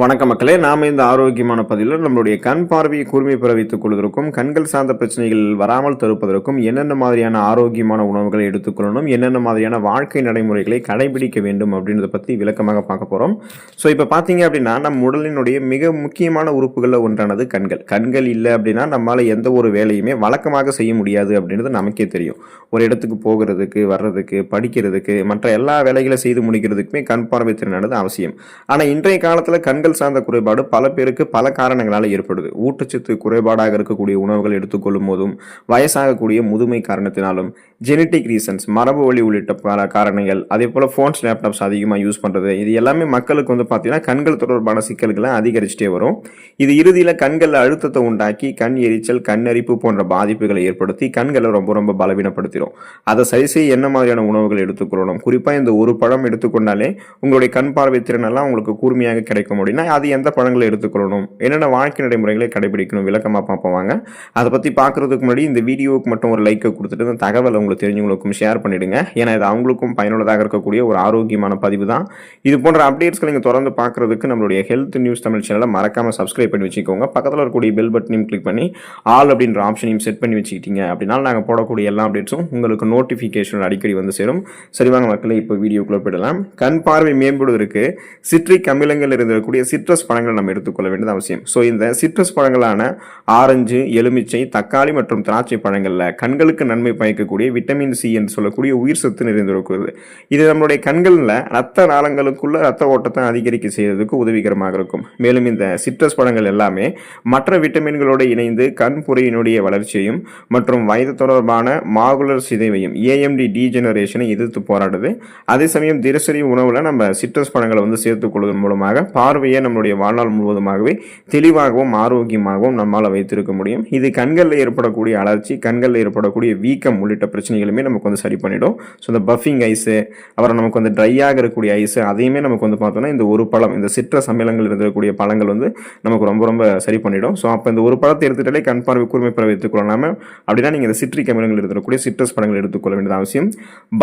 வணக்க மக்களே நாம் இந்த ஆரோக்கியமான பதிவில் நம்மளுடைய கண் பார்வையை கூர்மை பிறவித்துக் கொள்வதற்கும் கண்கள் சார்ந்த பிரச்சனைகள் வராமல் தடுப்பதற்கும் என்னென்ன மாதிரியான ஆரோக்கியமான உணவுகளை எடுத்துக்கொள்ளணும் என்னென்ன மாதிரியான வாழ்க்கை நடைமுறைகளை கடைபிடிக்க வேண்டும் அப்படின்றத பற்றி விளக்கமாக பார்க்க போகிறோம் ஸோ இப்போ பார்த்தீங்க அப்படின்னா நம் உடலினுடைய மிக முக்கியமான உறுப்புகளில் ஒன்றானது கண்கள். கண்கள் இல்லை அப்படின்னா நம்மளால் எந்த ஒரு வேலையுமே வழக்கமாக செய்ய முடியாது அப்படின்றது நமக்கே தெரியும். ஒரு இடத்துக்கு போகிறதுக்கு வர்றதுக்கு படிக்கிறதுக்கு மற்ற எல்லா வேலைகளை செய்து முடிக்கிறதுக்குமே கண் பார்வை திறனானது அவசியம். ஆனால் இன்றைய காலத்தில் கண்கள் சார்ந்த குறைபாடு பல பேருக்கு பல காரணங்களால் ஏற்படுது. ஊட்டச்சத்து குறைபாடாக இருக்கக்கூடிய உணவுகள் எடுத்துக்கொள்ளும் போதும் வயசாகக்கூடிய முதுமை காரணத்தினாலும் ஜெனட்டிக் ரீசன்ஸ் மரபு வழி உள்ளிட்ட பல காரணங்கள் அதே போல் ஃபோன்ஸ் லேப்டாப்ஸ் அதிகமாக யூஸ் பண்ணுறது இது எல்லாமே மக்களுக்கு வந்து பார்த்தீங்கன்னா கண்கள் தொடர்பான சிக்கல்களை அதிகரிச்சுட்டே வரும். இது இறுதியில் கண்களில் அழுத்தத்தை உண்டாக்கி கண் எரிச்சல் கண்ணரிப்பு போன்ற பாதிப்புகளை ஏற்படுத்தி கண்களை ரொம்ப ரொம்ப பலவீனப்படுத்திடும் அதை சரி செய்ய என்ன மாதிரியான உணவுகள் எடுத்துக்கொள்ளணும்? குறிப்பாக இந்த ஒரு பழம் எடுத்துக்கொண்டாலே உங்களுடைய கண் பார்வை திறனெல்லாம் உங்களுக்கு கூர்மையாக கிடைக்கும் அப்படின்னா அது எந்த பழங்களை எடுத்துக்கொள்ளணும்? என்னென்ன வாழ்க்கை நடைமுறைகளை கடைபிடிக்கணும்? விளக்கமாக பார்ப்போம் வாங்க. அதை பற்றி பார்க்குறதுக்கு முன்னாடி இந்த வீடியோவுக்கு மட்டும் ஒரு லைக்கை கொடுத்துட்டு இந்த தகவலை உங்களுக்கு தெரிஞ்சவங்களுக்கும் ஷேர் பண்ணிடுங்க. ஏன்னா இது அவங்களுக்கும் பயனுள்ளதாக இருக்கக்கூடிய ஒரு ஆரோக்கியமான பதிவு தான். இது போன்ற அப்டேட்ஸ்களை நீங்கள் தொடர்ந்து பார்க்குறதுக்கு நம்மளுடைய ஹெல்த் நியூஸ் தமிழ் சேனலை மறக்காமல் சப்ஸ்கிரைப் பண்ணி வச்சுக்கோங்க. பக்கத்தில் இருக்கக்கூடிய பெல் பட்டனையும் கிளிக் பண்ணி ஆல் அப்படின்ற ஆப்ஷனையும் செட் பண்ணி வச்சுக்கிட்டீங்க அப்படின்னா நாங்கள் போடக்கூடிய எல்லா அப்டேட்ஸும் உங்களுக்கு நோட்டிஃபிகேஷன் அடிக்கடி வந்து சேரும். சரிவாங்க மக்களை இப்போ வீடியோக்குள்ளே போயிடலாம். கண் பார்வை மேம்படுவதற்கு சிட்ரிக் அமிலங்கள் இருந்திருக்கக்கூடிய சிட்ரஸ் பழங்களை நம்ம எடுத்துக்கொள்ள வேண்டியது அவசியம். ஸோ இந்த சிட்ரஸ் பழங்களான ஆரஞ்சு எலுமிச்சை தக்காளி மற்றும் திராட்சை பழங்களில் கண்களுக்கு நன்மை பயக்கக்கூடிய விட்டமின் சி என்று சொல்லக்கூடிய உயிர் சத்து நிறைந்திருக்கிறது. இது நம்மளுடைய கண்களில் ரத்த நாளங்களுக்குள்ள ரத்த ஓட்டத்தை அதிகரிக்க செய்வதற்கு உதவிகரமாக இருக்கும். மேலும் இந்த சிட்ரஸ் பழங்கள் எல்லாமே மற்ற விட்டமின்களோடு இணைந்து கண் புரையினுடைய வளர்ச்சியையும் மற்றும் வயது தொடர்பான மாகுலர் சிதைவையும் ஏஎம்டி டீஜெனரேஷனை எதிர்த்து போராடுது. அதே சமயம் தினசரி உணவில் நம்ம சிட்ரஸ் பழங்களை வந்து சேர்த்துக் கொள்வதன் மூலமாக பார்வையை நம்மளுடைய வாழ்நாள் முழுவதுமாகவே தெளிவாகவும் ஆரோக்கியமாகவும் நம்மால் வைத்திருக்க முடியும். இது கண்களில் ஏற்படக்கூடிய அலர்ச்சி கண்களில் ஏற்படக்கூடிய வீக்கம் உள்ளிட்ட பிரச்சனைகளுமே நமக்கு வந்து சரி பண்ணிடும். ஸோ இந்த பஃபிங் ஐஸு அப்புறம் நமக்கு வந்து ட்ரையாக இருக்கக்கூடிய ஐஸு அதையுமே நமக்கு வந்து பார்த்தோம்னா இந்த ஒரு பழம் இந்த சிட்ரஸ் அமிலங்கள் இருக்கக்கூடிய பழங்கள் வந்து நமக்கு ரொம்ப ரொம்ப சரி பண்ணிடும். ஸோ அப்போ இந்த ஒரு பழத்தை எடுத்துட்டாலே கண் பார்வை கூர்மை பெற வைத்துக் அப்படின்னா நீங்கள் இந்த சிட்ரிக் அமிலங்கள் இருக்கக்கூடிய சிட்ரஸ் பழங்கள் எடுத்துக்கொள்ள வேண்டியது அவசியம்.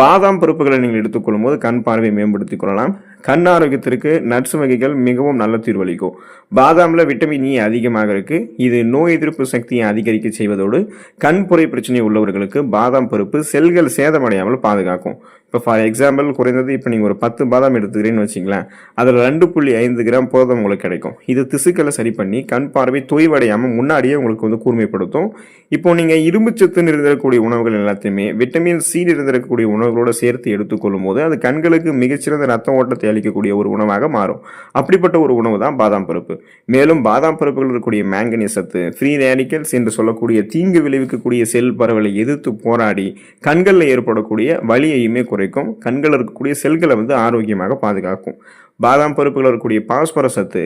பாதாம் பருப்புகளை நீங்கள் எடுத்துக்கொள்ளும் போது கண் பார்வையை மேம்படுத்திக் கொள்ளலாம். கண் ஆரோக்கியத்திற்கு நட்ஸ் வகைகள் மிகவும் நல்ல தீர்வளிக்கும். பாதாமில் விட்டமின் இ e அதிகமாக இருக்குது இது நோய் எதிர்ப்பு சக்தியை அதிகரிக்க செய்வதோடு கண் புரை பிரச்சனை உள்ளவர்களுக்கு பாதாம் பருப்பு செல்கள் சேதமடையாமல் பாதுகாக்கும். இப்போ ஃபார் எக்ஸாம்பிள் குறைந்தது இப்போ நீங்கள் ஒரு பத்து பாதாம் எடுத்துக்கிறீங்கன்னு வச்சிங்களேன் அதில் ரெண்டு புள்ளி ஐந்து கிராம் புரதம் உங்களுக்கு கிடைக்கும். இது திசுக்களை சரி பண்ணி கண் பார்வை தொய்வடையாமல் முன்னாடியே உங்களுக்கு வந்து கூர்மைப்படுத்தும். இப்போ நீங்கள் இரும்புச்சத்து நிறைந்திருக்கக்கூடிய உணவுகள் எல்லாத்தையுமே விட்டமின் சி நிறைந்திருக்கக்கூடிய உணவுகளோடு சேர்த்து எடுத்துக்கொள்ளும் போது அது கண்களுக்கு மிகச்சிறந்த ரத்த ஓட்டத்தை அளிக்கக்கூடிய ஒரு உணவாக மாறும். அப்படிப்பட்ட ஒரு உணவு தான் பாதாம் பருப்பு. மேலும் பாதாம் பருப்புகள் இருக்கக்கூடிய மேங்கனீஸ் சத்து ஃப்ரீ ரேடிக்கல்ஸ் என்று சொல்லக்கூடிய தீங்கு விளைவிக்கக்கூடிய செல் பரவலை எதிர்த்து போராடி கண்களில் ஏற்படக்கூடிய வலியையுமே குறைக்கும். கண்களில் இருக்கக்கூடிய செல்களை வந்து ஆரோக்கியமாக பாதுகாக்கும். பாதாம் பருப்புகள் இருக்கக்கூடிய பாஸ்பரஸ் சத்து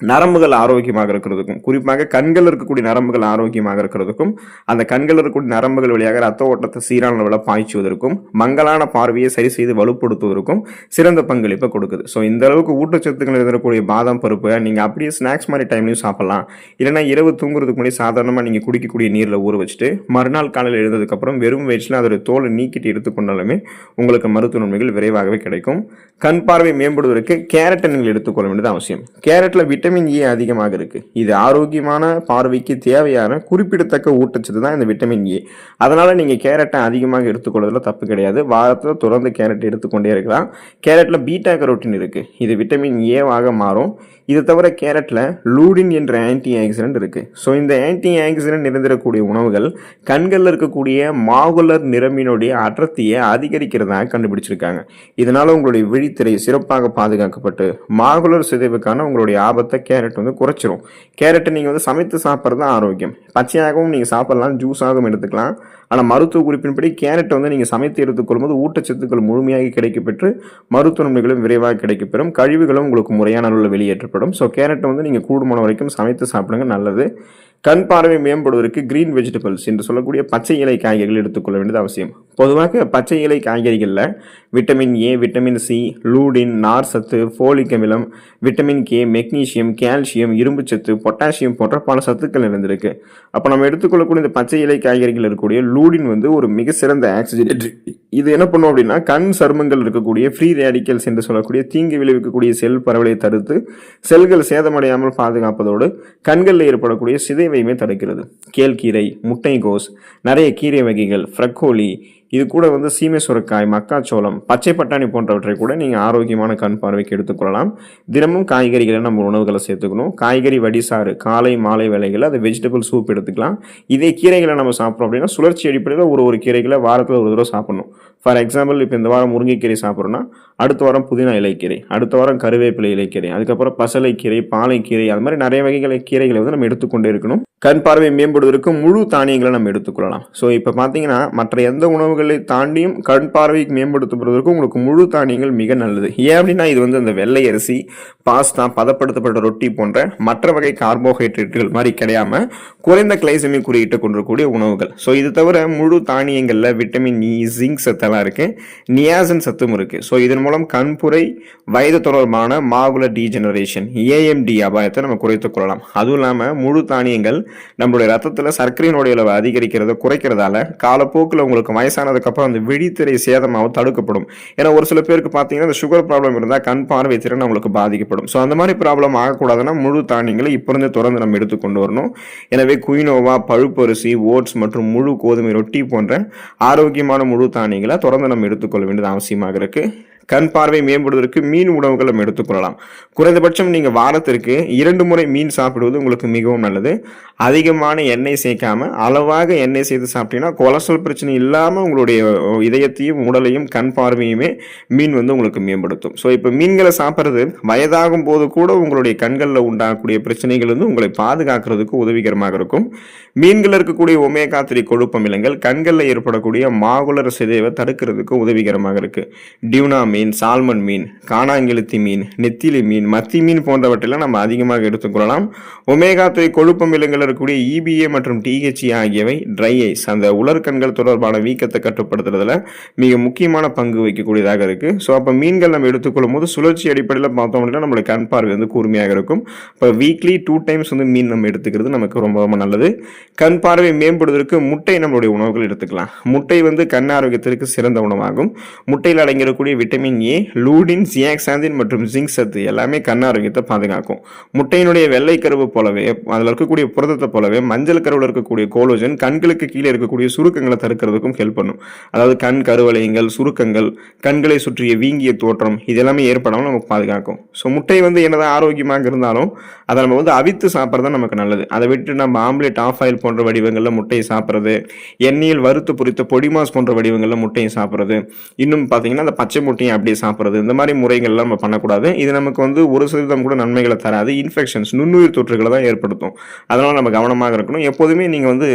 நரம்புகள் ஆரோக்கியமாக இருக்கிறதுக்கும் குறிப்பாக கண்கள் இருக்கக்கூடிய நரம்புகள் ஆரோக்கியமாக இருக்கிறதுக்கும் அந்த கண்கள் இருக்கக்கூடிய நரம்புகள் வழியாக ரத்த ஓட்டத்தை சீரான அளவில் பாய்ச்சுவதற்கும் மங்கலான பார்வையை சரி செய்து வலுப்படுத்துவதற்கும் சிறந்த பங்களிப்பை கொடுக்குது. ஸோ இந்த அளவுக்கு ஊட்டச்சத்துக்கள் இருக்கக்கூடிய பாதாம் பருப்பு நீங்கள் அப்படியே ஸ்நாக்ஸ் மாதிரி டைம்லையும் சாப்பிடலாம். இல்லைனா இரவு தூங்குறதுக்கு முன்னாடி சாதாரணமாக நீங்கள் குடிக்கக்கூடிய நீரில் ஊற வச்சுட்டு மறுநாள் காலையில் எழுந்ததுக்கப்புறம் வெறும் வயிற்றில் அதோட தோலை நீக்கிட்டு எடுத்துக்கொண்டாலுமே உங்களுக்கு மருத்துவ நன்மைகள் விரைவாகவே கிடைக்கும். கண் பார்வை மேம்படுவதற்கு கேரட்டை நீங்கள் எடுத்துக்கொள்ள வேண்டியது அவசியம். கேரட்டில் விட்டமின் ஏ அதிகமாக இருக்குது இது ஆரோக்கியமான பார்வைக்கு தேவையான குறிப்பிடத்தக்க ஊட்டச்சத்து தான் இந்த விட்டமின் ஏ. அதனால் நீங்கள் கேரட்டை அதிகமாக எடுத்துக்கொள்வதில் தப்பு கிடையாது. வாரத்தில் தொடர்ந்து கேரட் எடுத்துக்கொண்டே இருக்கலாம். கேரட்டில் பீட்டா கரோட்டின் இருக்குது இது விட்டமின் ஏவாக மாறும். இது தவிர கேரட்டில் லூடின் என்ற ஆன்டி ஆக்சிடென்ட் இருக்குது ஸோ இந்த ஆன்டி ஆக்சிடென்ட் நிறைந்திருக்கக்கூடிய உணவுகள் கண்களில் இருக்கக்கூடிய மாகுலர் நிறமினுடைய அடர்த்தியை அதிகரிக்கிறதாக கண்டுபிடிச்சிருக்காங்க. இதனால் உங்களுடைய விழித்திரை சிறப்பாக பாதுகாக்கப்பட்டு மாகுலர் சிதைவுக்கான உங்களுடைய ஆபத்தை கேரட் வந்து குறைச்சிரும். கேரட்டை நீங்கள் வந்து சமைத்து சாப்பிட்றது தான் ஆரோக்கியம். பச்சையாகவும் நீங்கள் சாப்பிடலாம் ஜூஸாகவும் எடுத்துக்கலாம். ஆனால் மருத்துவ குறிப்பின்படி கேரட்டை வந்து நீங்கள் சமைத்து எடுத்துக்கொள்ளும்போது ஊட்டச்சத்துக்கள் முழுமையாக கிடைக்கப்பெற்று மருத்துவ நன்மைகளும் விரைவாக கிடைக்கப்பெறும். கழிவுகளும் உங்களுக்கு முறையான அளவில் வெளியேற்றப்படும். ஸோ கேரட்டை வந்து நீங்கள் கூடுமான வரைக்கும் சமைத்து சாப்பிடுங்க நல்லது. கண் பார்வை மேம்படுவதற்கு கிரீன் வெஜிடபிள்ஸ் என்று சொல்லக்கூடிய பச்சை இலை காய்கறிகள் எடுத்துக்கொள்ள வேண்டியது அவசியம். பொதுவாக பச்சை இலை காய்கறிகளில் vitamin A vitamin C lutein நார் சத்து ஃபோலிக் அமிலம் விட்டமின் கே மெக்னீஷியம் கால்சியம் இரும்புச்சத்து பொட்டாசியம் போன்ற பல சத்துக்கள் நிறைந்திருக்கு. அப்போ நம்ம எடுத்துக்கொள்ளக்கூடிய இந்த பச்சை இலை காய்கறிகள் இருக்கக்கூடிய லூடின் வந்து ஒரு மிக சிறந்த ஆக்சிஜனேட் இது என்ன பண்ணும் அப்படின்னா கண் சருமங்கள் இருக்கக்கூடிய ஃப்ரீ ரேடிக்கல்ஸ் என்று சொல்லக்கூடிய தீங்கு விளைவிக்கக்கூடிய செல் பரவலை தடுத்து செல்கள் சேதமடையாமல் பாதுகாப்பதோடு கண்களில் ஏற்படக்கூடிய சிதைவையுமே தடுக்கிறது. கேழ்கீரை முட்டைகோஸ் நிறைய கீரை வகைகள் ஃப்ரக்கோலி இது கூட வந்து சீமை சுரக்காய் மக்காச்சோளம் பச்சை பட்டாணி போன்றவற்றை கூட நீங்கள் ஆரோக்கியமான கண் பார்வைக்கு எடுத்துக்கொள்ளலாம் தினமும் காய்கறிகளை நம்ம உணவுகளை சேர்த்துக்கணும். காய்கறி வடிசாறு காலை மாலை வேலைகளில் அது வெஜிடபிள் சூப் எடுத்துக்கலாம். இதே கீரைகளை நம்ம சாப்பிட்றோம் அப்படின்னா சுழற்சி அடிப்படையில் ஒரு ஒரு கீரைகளை வாரத்தில் ஒரு தடவை சாப்பிடணும். ஃபார் எக்ஸாம்பிள் இப்போ இந்த வாரம் முருங்கைக்கீரை சாப்பிட்றோன்னா அடுத்த வாரம் புதினா இலைக்கீரை அடுத்த வாரம் கருவேப்பிலை இலைக்கீரை அதுக்கப்புறம் பசலைக்கீரை பாலைக்கீரை அது மாதிரி நிறைய வகைகளை கீரைகளை வந்து நம்ம எடுத்துக்கொண்டே இருக்கணும். கண் பார்வை மேம்படுவதற்கு முழு தானியங்களை நம்ம எடுத்துக்கொள்ளலாம். ஸோ இப்போ பார்த்தீங்கன்னா மற்ற எந்த உணவுகளை தாண்டியும் கண் பார்வைக்கு மேம்படுத்துவதற்கு உங்களுக்கு முழு தானியங்கள் மிக நல்லது. ஏன் அப்படின்னா இது வந்து அந்த வெள்ளை அரிசி பாஸ்தா பதப்படுத்தப்பட்ட ரொட்டி போன்ற மற்ற வகை கார்போஹைட்ரேட்டுகள் மாதிரி கிடையாம குறைந்த கிளைசமி குறியிட்டு கொண்டிருக்கக்கூடிய உணவுகள். ஸோ இது தவிர முழு தானியங்களில் விட்டமின் இ e, ஜிங்க் சத்தெல்லாம் இருக்கு. நியாசன் சத்தும் இருக்கு. ஸோ இதன் மூலம் கண்புரை வயது தொடர்பான மாகுல டீஜெனரேஷன் ஏஎம்டி அபாயத்தை நம்ம குறைத்துக் கொள்ளலாம். அதுவும் இல்லாமல் முழு தானியங்கள் நம்மளுடைய ரத்தத்தில் சர்க்கரையினுடைய அளவு அதிகரிக்கிறத குறைக்கிறதால காலப்போக்கில் உங்களுக்கு வயசானதுக்கப்புறம் அந்த விழித்திரை சேதமாகவும் தடுக்கப்படும். ஏன்னா ஒரு சில பேருக்கு பார்த்தீங்கன்னா இந்த சுகர் ப்ராப்ளம் இருந்தால் கண் பார்வை திறன் அவங்களுக்கு பாதிக்கப்படும். ஸோ அந்த மாதிரி ப்ராப்ளம் ஆகக்கூடாதுன்னா முழு தானியங்களை இப்போ இருந்தே தொடர்ந்து நம்ம எடுத்து கொண்டு வரணும். எனவே குயினோவா பழுப்பரிசி ஓட்ஸ் மற்றும் முழு கோதுமை ரொட்டி போன்ற ஆரோக்கியமான முழு தானியங்களை தொடர்ந்து நம்ம எடுத்துக்கொள்ள வேண்டியது அவசியமாக இருக்குது கண் பார்வை மேம்படுவதற்கு மீன் உணவுகள் நம்ம எடுத்துக்கொள்ளலாம் குறைந்தபட்சம் நீங்கள் வாரத்திற்கு இரண்டு முறை மீன் சாப்பிடுவது உங்களுக்கு மிகவும் நல்லது. அதிகமான எண்ணெய் சேர்க்காம அளவாக எண்ணெய் சேர்த்து சாப்பிட்டீங்கன்னா கொலஸ்ட்ரால் பிரச்சனை இல்லாமல் உங்களுடைய இதயத்தையும் உடலையும் கண் பார்வையுமே மீன் வந்து உங்களுக்கு மேம்படுத்தும். ஸோ இப்போ மீன்களை சாப்பிட்றது வயதாகும் போது கூட உங்களுடைய கண்களில் உண்டாகக்கூடிய பிரச்சனைகள் வந்து உங்களை பாதுகாக்கிறதுக்கு உதவிகரமாக இருக்கும். மீன்களில் இருக்கக்கூடிய ஒமேகா த்ரீ கொழுப்பமிலங்கள் கண்களில் ஏற்படக்கூடிய மாகுலர் சிதைவை தடுக்கிறதுக்கு உதவிகரமாக இருக்குது டியூனா மீன் சால்மன் மீன் காணாங்கெழுத்தி மீன் நெத்திலி மீன் மத்தி மீன் போன்றவற்றெல்லாம் நம்ம அதிகமாக எடுத்துக்கொள்ளலாம் ஒமேகா த்ரீ கொழுப்பமிலங்கள் இருக்கக்கூடிய இபிஏ மற்றும் டிஹெச்இ ஆகியவை ட்ரை ஐஸ் அந்த உலர்கண்கள் தொடர்பான வீக்கத்தை கட்டுப்படுத்துறதுல மிக முக்கியமான பங்கு வகிக்கக்கூடியதாக இருக்குது ஸோ அப்போ மீன்கள் நம்ம எடுத்துக்கொள்ளும் போது சுழற்சி அடிப்படையில் பார்த்தோம் அப்படின்னா நம்மளுடைய கண் பார்வை வந்து கூர்மையாக இருக்கும். இப்போ வீக்லி டூ டைம்ஸ் வந்து மீன் நம்ம எடுத்துக்கிறது நமக்கு ரொம்ப ரொம்ப நல்லது. கண் பார்வை மேம்படுவதற்கு முட்டை நம்மளுடைய உணவுகள் எடுத்துக்கலாம். முட்டை வந்து கண் ஆரோக்கியத்திற்கு சிறந்த உணவாகும். முட்டையில் அடங்கியிருக்கக்கூடிய விட்டமின் ஏ லூடின் சியாக்சாந்தின் மற்றும் ஜிங்க் சத்து எல்லாமே கண் ஆரோக்கியத்தை பாதுகாக்கும். முட்டையினுடைய வெள்ளை கருவு போலவே அதில் இருக்கக்கூடிய புரதத்தை போலவே மஞ்சள் கருவில் இருக்கக்கூடிய கோலோஜன் கண்களுக்கு கீழே இருக்கக்கூடிய சுருக்கங்களை தடுக்கிறதுக்கும் ஹெல்ப் பண்ணும். அதாவது கண் கருவளையங்கள் சுருக்கங்கள் கண்களை சுற்றிய வீங்கிய தோற்றம் இது எல்லாமே ஏற்படாமல் நமக்கு பாதுகாக்கும். ஸோ முட்டை வந்து என்னதான் ஆரோக்கியமாக இருந்தாலும் அதை நம்ம வந்து அவித்து சாப்பிட்றது தான் நமக்கு நல்லது. அதை விட்டு நம்ம ஆம்லேட் ஆஃப் ஆயில் போன்ற வடிவங்களில் முட்டையை சாப்பிட்றது எண்ணெயில் வறுத்து பொரித்த பொடிமாஸ் போன்ற வடிவங்களில் முட்டையை சாப்பிட்றது இன்னும் பார்த்தீங்கன்னா அந்த பச்சை முட்டையை அப்படியே சாப்பிட்றது இந்த மாதிரி முறைகள்லாம் நம்ம பண்ணக்கூடாது. இது நமக்கு வந்து ஒரு சதவீதம் கூட நன்மைகளை தராது. இன்ஃபெக்ஷன்ஸ் நுண்ணுயிர் தொற்றுகளை தான் ஏற்படுத்தும். அதனால் நம்ம கவனமாக இருக்கணும். எப்போதுமே நீங்கள் வந்து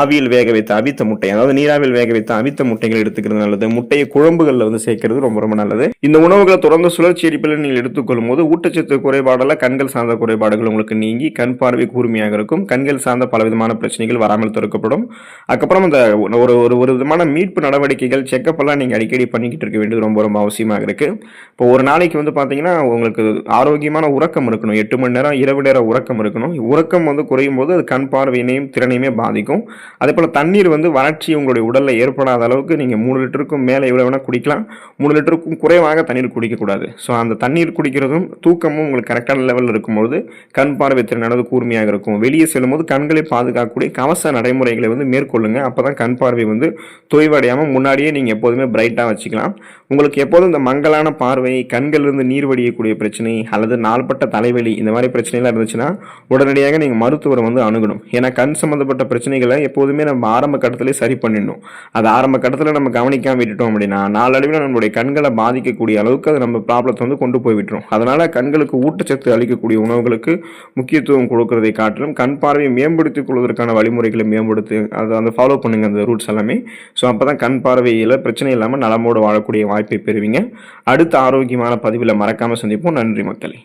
ஆவியில் வேக வைத்த அவித்த முட்டை அதாவது நீராவியில் வேக வைத்த அவித்த முட்டைகள் எடுத்துக்கிறது நல்லது. முட்டையை குழம்புகளில் வந்து சேர்க்கிறது ரொம்ப ரொம்ப நல்லது. இந்த உணவுகளை தொடர்ந்து சுழற்சி அடிப்பில் நீங்கள் எடுத்துக்கொள்ளும் போது ஊட்டச்சத்து குறைபாடெல்லாம் கண்கள் சார்ந்த குறைபாடுகள் உங்களுக்கு நீங்கி கண் பார்வை கூர்மையாக இருக்கும். கண்கள் சார்ந்த பலவிதமான பிரச்சனைகள் வராமல் தடுக்கப்படும். அதுக்கப்புறம் அந்த ஒரு ஒரு ஒரு விதமான மீட்பு நடவடிக்கைகள் செக்கப் எல்லாம் நீங்கள் அடிக்கடி பண்ணிக்கிட்டு இருக்க வேண்டியது ரொம்ப ரொம்ப அவசியமாக இருக்குது இப்போ ஒரு நாளைக்கு வந்து பார்த்தீங்கன்னா உங்களுக்கு ஆரோக்கியமான உறக்கம் இருக்கணும். எட்டு மணி நேரம் இரவு நேரம் உறக்கம் இருக்கணும். உறக்கம் வந்து குறையும் போது அது கண் பார்வையினையும் திறனையுமே பாதிக்கும். அதே போல் தண்ணீர் வந்து வறட்சி உங்களுடைய உடலில் ஏற்படாத அளவுக்கு நீங்கள் மூணு லிட்டருக்கும் மேலே எவ்வளோ வேணால் குடிக்கலாம். மூணு லிட்டருக்கும் குறைவாக தண்ணீர் குடிக்கக்கூடாது. ஸோ அந்த தண்ணீர் குடிக்கிறதும் தூக்கமும் உங்களுக்கு கரெக்டான லெவலில் இருக்கும்பொழுது கண் பார்வை திறனானது கூர்மையாக இருக்கும். வெளியே செல்லும்போது கண்களை பாதுகாக்கக்கூடிய கவச நடைமுறைகளை வந்து மேற்கொள்ளுங்க. அப்போ தான் கண் பார்வை வந்து தொய்வடையாமல் முன்னாடியே நீங்கள் எப்போதுமே பிரைட்டாக வச்சுக்கலாம். உங்களுக்கு எப்போதும் இந்த மங்கலான பார்வை கண்களிலிருந்து நீர் வடியக்கூடிய பிரச்சனை அல்லது நாள்பட்ட தலைவலி இந்த மாதிரி பிரச்சனைலாம் இருந்துச்சுன்னா உடனடியாக நீங்கள் மருத்துவரை வந்து அணுகணும். ஏன்னா கண் சம்மந்தப்பட்ட பிரச்சனைகளை எப்போதுமே நம்ம ஆரம்ப கட்டத்திலே சரி பண்ணிடணும். அது ஆரம்ப கட்டத்தில் நம்ம கவனிக்காம விட்டுட்டோம் அப்படின்னா நாளடைவில் நம்மளுடைய கண்களை பாதிக்கக்கூடிய அளவுக்கு அது நம்ம ப்ராப்ளத்தை வந்து கொண்டு போய் விட்டுரும். அதனால் கண்களுக்கு ஊட்டச்சத்து அளிக்கக்கூடிய உணவுகளுக்கு முக்கியத்துவம் கொடுக்கறதை காட்டிலும் கண் பார்வையை மேம்படுத்திக் கொள்வதற்கான வழிமுறைகளை மேம்படுத்தி அதை வந்து ஃபாலோ பண்ணுங்க அந்த ரூட்ஸ் எல்லாமே. ஸோ அப்போ தான் கண் பார்வையில் பிரச்சனை இல்லாமல் நலமோடு வாழக்கூடிய வாய்ப்பை பெறுவீங்க. அடுத்த ஆரோக்கியமான பதிவில் மறக்காமல் சந்திப்போம். நன்றி மக்களே.